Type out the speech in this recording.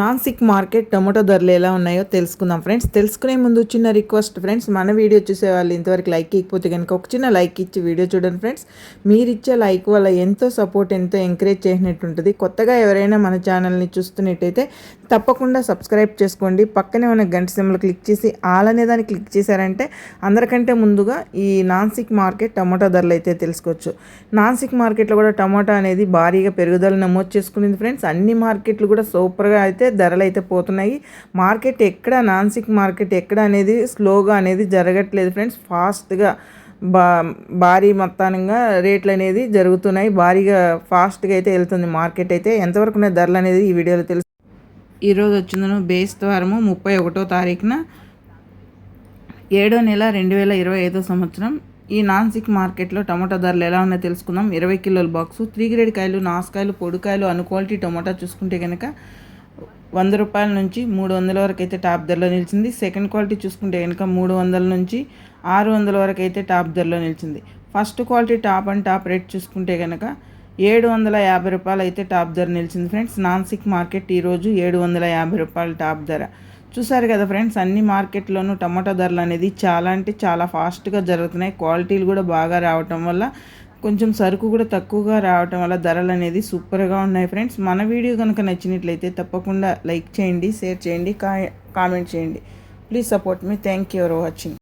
Nashik market tomato ధరలు ఎలా ఉన్నాయో తెలుసుకుందాం ఫ్రెండ్స్. తెలుసుకునే ముందు చిన్న రిక్వెస్ట్ ఫ్రెండ్స్. మన వీడియో చూసే వాళ్ళు ఇంతవరకు లైక్ ఇకపోతే కనుక ఒక చిన్న లైక్ ఇచ్చి వీడియో చూడండి ఫ్రెండ్స్. మీరు ఇచ్చే లైక్ వల్ల ఎంతో సపోర్ట్ ఎంతో ఎంకరేజ్ చేసినట్టు ఉంటుంది. కొత్తగా ఎవరైనా మన ఛానల్ని చూస్తున్నట్టయితే తప్పకుండా సబ్స్క్రైబ్ చేసుకోండి. పక్కనే ఉన్న గంట సింబల్ క్లిక్ చేసి ఆల్ అనే దాన్ని క్లిక్ చేశారంటే అందరికంటే ముందుగా ఈ నాన్సిక్ మార్కెట్ టమాటా ధరలు అయితే తెలుసుకోవచ్చు. నాన్సిక్ మార్కెట్లో కూడా టమాటా అనేది భారీగా పెరుగుదల నమోదు చేసుకునింది ఫ్రెండ్స్. అన్ని మార్కెట్లు కూడా సూపర్గా అయితే ధరలు అయితే పోతున్నాయి. మార్కెట్ ఎక్కడ నాన్సిక్ మార్కెట్ ఎక్కడ అనేది స్లోగా అనేది జరగట్లేదు ఫ్రెండ్స్. ఫాస్ట్గా బా భారీ మొత్తానంగా రేట్లు అనేది జరుగుతున్నాయి. భారీగా ఫాస్ట్గా అయితే వెళ్తుంది మార్కెట్ అయితే. ఎంతవరకు ఉన్న ధరలు అనేది ఈ వీడియోలో తెలుసు. ఈరోజు వచ్చిందను బేస్తవారము ముప్పై ఒకటో తారీఖున ఏడో నెల రెండు వేల ఇరవై ఐదో సంవత్సరం. ఈ నాన్సిక్ మార్కెట్లో టమాటా ధరలు ఎలా ఉన్నాయో తెలుసుకుందాం. ఇరవై కిలోల బాక్సు త్రీ గ్రేడ్ కాయలు నాసుకాయలు పొడికాయలు అను క్వాలిటీ టమాటా చూసుకుంటే కనుక వంద రూపాయల నుంచి మూడు వందల వరకు అయితే టాప్ ధరలో నిలిచింది. సెకండ్ క్వాలిటీ చూసుకుంటే కనుక మూడు వందల నుంచి ఆరు వందల వరకు అయితే టాప్ ధరలో నిలిచింది. First quality top and top rate చూసుకుంటే కనుక ఏడు వందల యాభై రూపాయలు అయితే టాప్ ధర నిలిచింది ఫ్రెండ్స్. నాన్సిక్ మార్కెట్ ఈరోజు ఏడు వందల యాభై రూపాయలు టాప్ ధర. చూసారు కదా ఫ్రెండ్స్ అన్ని మార్కెట్లోనూ టమాటా ధరలు అనేది చాలా అంటే చాలా ఫాస్ట్గా జరుగుతున్నాయి. క్వాలిటీలు కూడా బాగా రావటం వల్ల కొంచెం సరుకు కూడా తక్కువగా రావటం వల్ల ధరలు అనేది సూపర్గా ఉన్నాయి ఫ్రెండ్స్. మన వీడియో కనుక నచ్చినట్లయితే తప్పకుండా లైక్ చేయండి షేర్ చేయండి కామెంట్ చేయండి. Please support me. Thank you for watching.